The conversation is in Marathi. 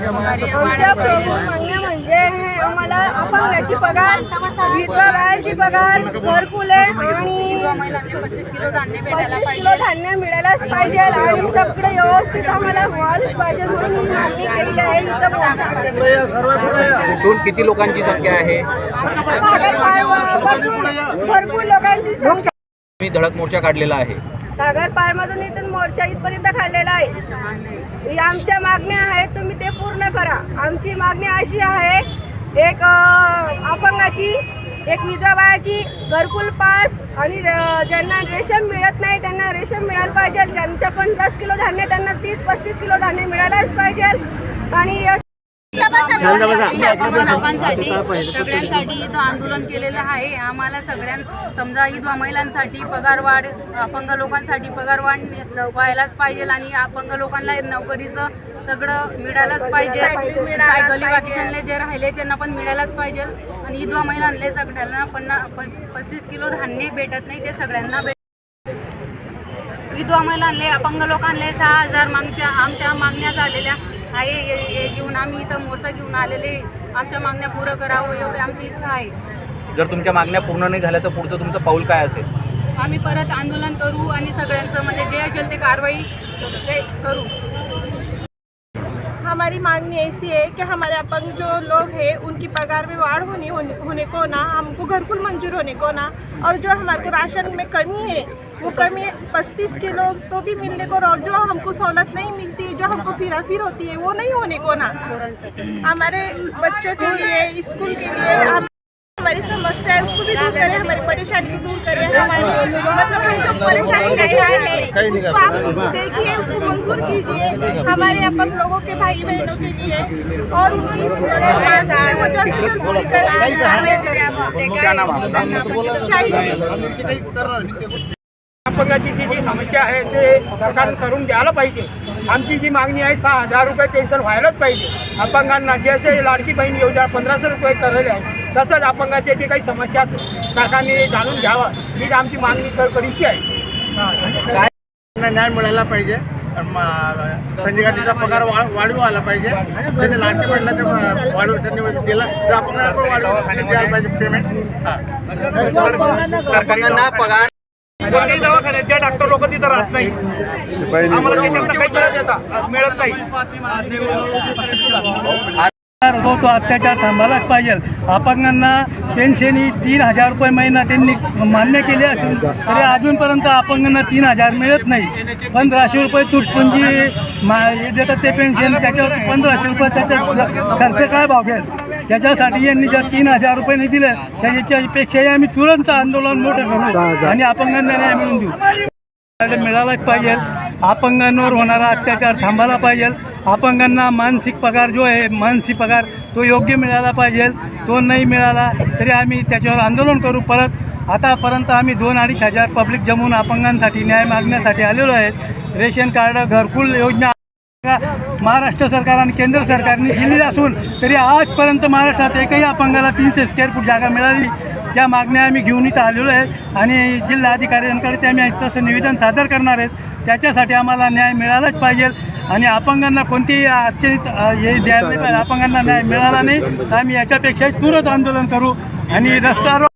आमच्या प्रमुख मागण्या म्हणजे आम्हाला अपंगाची पगार विधवा बायांची पगार घरकुले आणि पस्तीस किलो धान्य भेटायला पस्तीस किलो पाहिजे धान्य मिळायलाच पाहिजे आणि सगळं व्यवस्थित आम्हाला व्हायलाच पाहिजे म्हणून ही मागणी केलेली आहे इथं. एकूण किती लोकांची संख्या आहे भरपूर लोकांची संख्या मी धडक मोर्चा काढलेला आहे सागर पारमधून इथून मोर्चा इथपर्यंत खाल्लेला आहे. आमच्या मागण्या आहेत तुम्ही ते पूर्ण करा. आमची मागणी अशी आहे एक अपंगाची एक विधवा घरकुल पास आणि ज्यांना रेशन मिळत नाही त्यांना रेशन मिळायला पाहिजे. ज्यांच्या पन्नास किलो धान्य त्यांना तीस पस्तीस किलो धान्य मिळायलाच पाहिजे. आणि लोकांसाठी सगळ्यांसाठी इथं आंदोलन केलेलं आहे. आम्हाला सगळ्यां समजा विधवा महिलांसाठी पगारवाढ अपंग लोकांसाठी पगारवाढ व्हायलाच पाहिजे आणि अपंग लोकांना नोकरीचं सगळं मिळायलाच पाहिजे. काय गली बाकीच्यांना जे राहिले त्यांना पण मिळायलाच पाहिजे. आणि विधवा महिलांना सगळ्यांना पन्ना प- पस्तीस किलो धान्य भेटत नाही ते सगळ्यांना भेट विधवा महिलांले अपंग लोकांले सहा हजार मागच्या आमच्या मागण्या झालेल्या. आहे हे- हे घेऊन आम्ही इथं मोर्चा घेऊन आलेले. आमच्या मागण्या पुरं करावं एवढी आमची इच्छा आहे. जर तुमच्या मागण्या पूर्ण नाही झाल्या तर पुढचं तुमचं पाऊल काय असेल? आम्ही परत आंदोलन करू आणि सगळ्यांचं म्हणजे जे असेल ते कारवाई ते करू. हमारी मांगनी ऐसी है कि हमारे अपंग जो लोग हैं उनकी पगार में वाढ़ होनी होने, होने को ना हमको घरकुल मंजूर होने को ना और जो हमारे को राशन में कमी है वो कमी पस्तीस के लोग तो भी मिलने को और जो हमको सहूलत नहीं मिलती है जो हमको फिरा फिर होती है वो नहीं होने को ना। हमारे बच्चों के लिए स्कूल के लिए हम हमारी समस्या है उसको भी दूर करें हमारी परेशानी को दूर करें हमारी मतलब हम जो परेशानी रहे हैं उसको आप देखिए उसको मंजूर कीजिए हमारे अपन लोगों के भाई बहनों के लिए और उनकी वो जल्द से जल्द पूरी करें कार्रवाई करें। शाही अपंगाची जी जी समस्या आहे ते सरकारने करून द्यायला पाहिजे. आमची जी मागणी आहे सहा हजार रुपये पेन्शन व्हायलाच पाहिजे. अपंगांना जसे लाडकी बहीण योजना पंधराशे रुपये करलेले आहे तसंच अपंगाचे जे काही समस्या सरकारने जाणून घ्यावा. हीच आमची मागणी कडकडीची आहे. त्यांना न्याय मिळायला पाहिजे. संजय गांधीचा पगार वाढू आला पाहिजे. त्याचे लाडके पडला ते वाढू त्यांनी दिला तर आपण पण वाढवू द्यायला पाहिजे पेमेंट सरकारना पगार कोणत्याही दवाखान्यात ज्या डॉक्टर लोक तिथं राहत नाही आम्हाला त्याच्यातनं काही मिळत नाही. हो तो अत्याचार थांबायलाच पाहिजे. अपंगांना पेन्शन ही तीन हजार रुपये महिना त्यांनी मान्य केले असून तरी अजूनपर्यंत अपंगांना तीन हजार मिळत नाही. पंधराशे रुपये तुटपुंजी मा हे देतात ते पेन्शन त्याच्यावर पंधराशे रुपये त्याचा खर्च काय भागेल त्याच्यासाठी यांनी जर तीन हजार रुपये नाही दिले त्याच्यापेक्षाही आम्ही तुरंत आंदोलन मोठं करू आणि अपंगांना न्याय मिळून देऊ. मिळालाच पाहिजे. अपंगांवर होणारा अत्याचार थांबायला पाहिजे. अपंगांना मानसिक पगार जो आहे मानसिक पगार तो योग्य मिळाला पाहिजे तो नाही मिळाला तरी आम्ही त्याच्यावर आंदोलन करू. परत आतापर्यंत आम्ही दोन अडीच हजार पब्लिक जमून अपंगांसाठी न्याय मागण्यासाठी आलेलो आहेत रेशन कार्ड घरकुल योजना महाराष्ट्र सरकार आणि केंद्र सरकारने दिलेली असून तरी आजपर्यंत महाराष्ट्रात एकही अपंगाला तीनशे स्क्वेअर फूट जागा मिळाली त्या मागण्या आम्ही घेऊन इथं आलेलो आहे आणि जिल्हाधिकाऱ्यांकडे ते आम्ही तसं निवेदन सादर करणार आहेत त्याच्यासाठी आम्हाला न्याय मिळालाच पाहिजे आणि अपंगांना कोणतीही अडचणीत हे द्यायला नाही पाहिजे. अपंगांना न्याय मिळाला नाही. तर आम्ही याच्यापेक्षा दूरच आंदोलन करू आणि रस्त्यावर